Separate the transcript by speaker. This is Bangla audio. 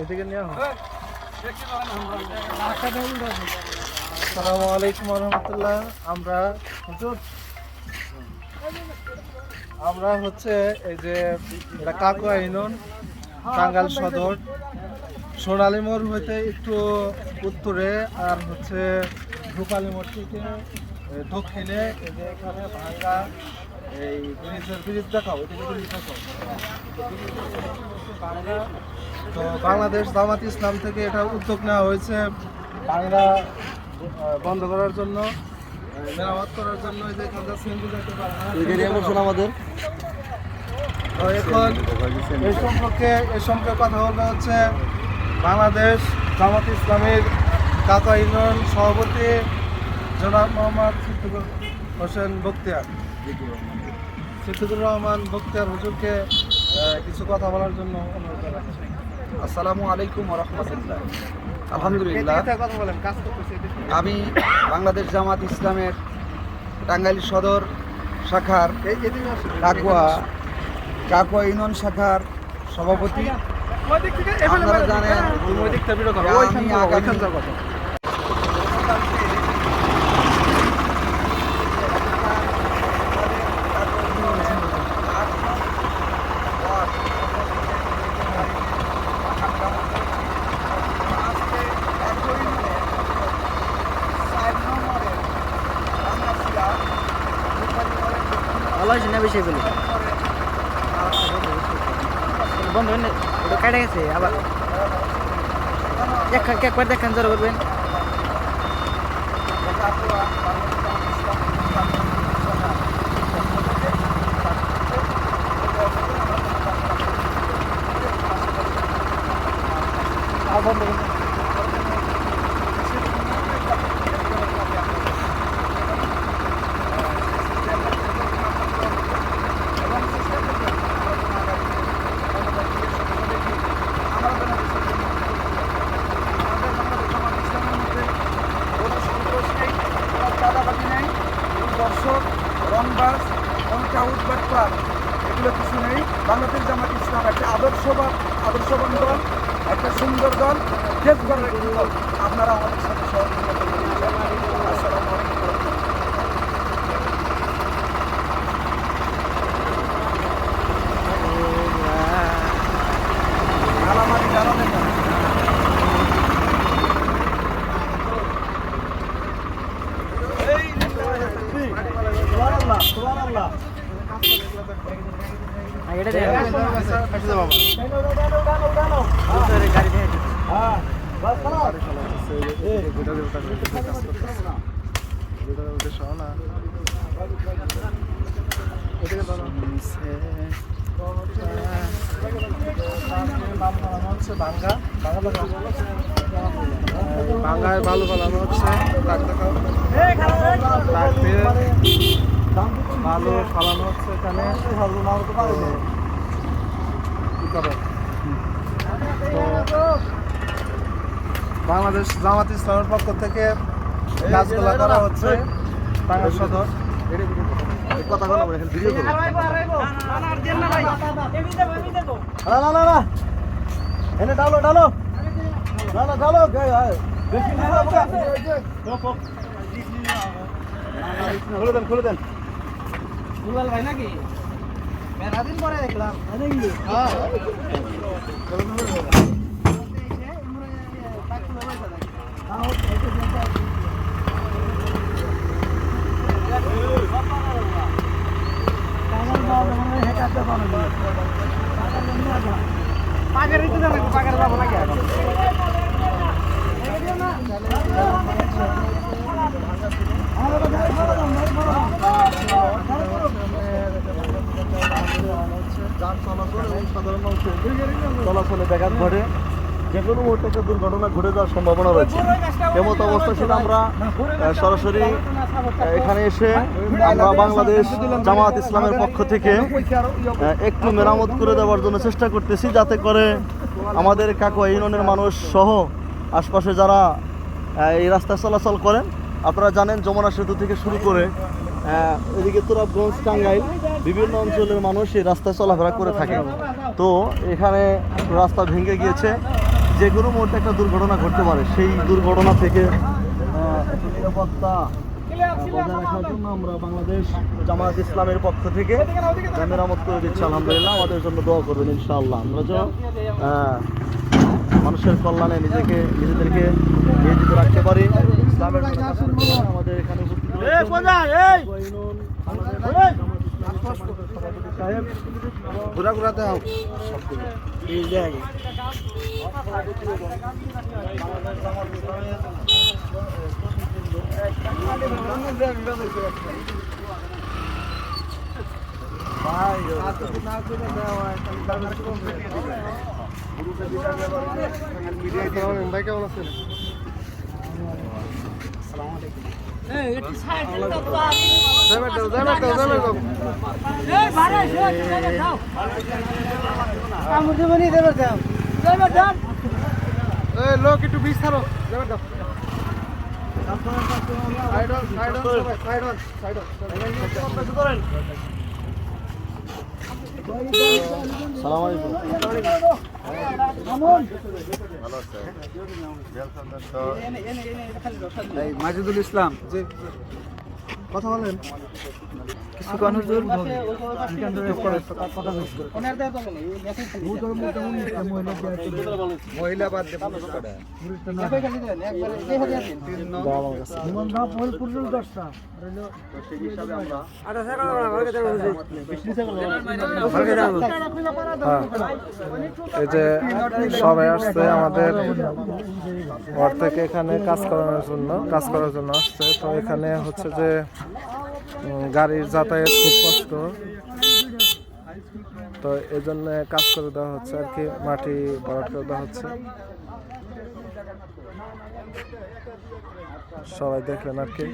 Speaker 1: এদিকে আলাইকুম রহমতুল্লাহ আমরা হচ্ছে এই যে এটা কাকুয়া ইউনিয়ন টাঙ্গাইল সদর, সোনালী মোড় হইতে একটু উত্তরে আর হচ্ছে রূপালী মোড় থেকে দক্ষিণে, এই যে এখানে ভাঙ্গা এই ব্রিজ দেখাও তো বাংলাদেশ জামাত ইসলাম থেকে এটা উদ্যোগ নেওয়া হয়েছে আহ, বন্ধ করার জন্য মেরামত করার জন্য
Speaker 2: আমাদের।
Speaker 1: তো এখন এই সম্পর্কে এই সম্পর্কে কথা বলব হচ্ছে বাংলাদেশ জামাত ইসলামের কাকা ইউনিয়ন সভাপতি জনাব মোহাম্মদ হোসেন বক্তিয়ার। সিদ্দিকুর রহমান বক্তিয়ার হুজুরকে কিছু কথা বলার জন্য অনুরোধ জানাচ্ছি।
Speaker 2: আসসালামু আলাইকুম রহমতুল্লাহ আলহামদুলিল্লাহ। আমি বাংলাদেশ জামাত ইসলামের টাঙ্গাইল সদর শাখার কাকুয়া কাকুয়া ইউনিয়ন শাখার সভাপতি। আপনারা জানেন
Speaker 1: করো,
Speaker 2: আমি আগামী-
Speaker 3: হয়েছে না বেশি বলি। বন্ধ হয়নি? ওটা কেটে গেছে, আবার দেখান একবার দেখান, জোর করবেন
Speaker 2: দর্শক রংবাস চাউদ বাটপার এগুলো কিছু নেই বাংলাদেশ জামাত ইসলাম একটা আদর্শবান আদর্শবান দল একটা সুন্দর দল দেশ গড়ার দল। আপনারা আমাদের সাথে সহযোগিতা করবেন আসসালামু আলাইকুম মারামারি জানাবেন না
Speaker 3: আর এটা দেখেন ভিতরে গাড়ি দেখে দিচ্ছি।
Speaker 1: বাংলায় ভালো ফলানো হচ্ছে ভালো ফলানো হচ্ছে এখানে বাংলাদেশ জামাত ইসলামের পক্ষ থেকে কাজগুলো করা হচ্ছে টাঙ্গাইল সদর
Speaker 2: কথাগুলো বলে ভিডিও না না না না এনে ডালো ডালো না না ডালো বেশি খুলে দেন খুলে দেন
Speaker 3: দুলাল ভাই নাকি? মেরাদিন পরে দেখলাম। পাকের ঋতু যাবে পাকের যাব নাকি এখন
Speaker 1: যান চলাচল এবং সাধারণ মানুষের
Speaker 2: ঘটে যে কোনো মুহূর্তে একটা দুর্ঘটনা ঘটে যাওয়ার সম্ভাবনা রয়েছে। এমত অবস্থা ছিল আমরা সরাসরি এখানে এসে আমরা বাংলাদেশ জামাত ইসলামের পক্ষ থেকে একটু মেরামত করে দেওয়ার জন্য চেষ্টা করতেছি যাতে করে আমাদের কাকুয়া ইউনিয়নের মানুষ সহ আশপাশে যারা এই রাস্তায় চলাচল করেন, আপনারা জানেন যমুনা সেতু থেকে শুরু করে এদিকে তুরাবগঞ্জ, টাঙ্গাইল বিভিন্ন অঞ্চলের মানুষ এই রাস্তায় চলাফেরা করে থাকে। তো এখানে রাস্তা ভেঙে গিয়েছে। যে কোনো মুহূর্তে একটা দুর্ঘটনা ঘটতে পারে। সেই দুর্ঘটনা থেকে নিরাপত্তা বজায় রাখার জন্য আমরা বাংলাদেশ জামায়াত ইসলামের পক্ষ থেকে মেরামত করে দিচ্ছি। আলহামদুলিল্লাহ আমাদের জন্য দোয়া করবেন ইনশাআল্লাহ। আমরা যেন মানুষের কল্যাণে নিজেকে নিজেদেরকে নিয়োজিত রাখতে পারি। ইসলামের। আমাদের এখানে উপস্থিত
Speaker 1: ঘুরা ঘুরা দাও ভাই কেমন আছেন
Speaker 3: এই একটু সাইড দাও তো
Speaker 1: যাবে লোক একটু বিষ ছাড়ো যাবে দাও সাইড সাইড সাইড অন সবাই সাইড অন সাইড অন
Speaker 2: সালাম আলাইকুম।
Speaker 4: মাজিদুল ইসলাম।
Speaker 1: জি। কথা বলেন।
Speaker 4: কিছু কান হুজুর
Speaker 3: ওনার দাও তো বলে মেসেজ
Speaker 4: মহিলা বাদ দে
Speaker 3: একবার খালি দেন একবার এই
Speaker 1: যে সবাই আসছে আমাদের ঘর থেকে এখানে কাজ করানোর জন্য কাজ করার জন্য আসছে। তো এখানে হচ্ছে যে গাড়ির গাড়ির যাতায়াত খুব কষ্ট। তো এই জন্য কাজ করে দেওয়া হচ্ছে আর কি, মাটি ভরাট করে দেওয়া হচ্ছে। সবাই দেখলেন আর কি।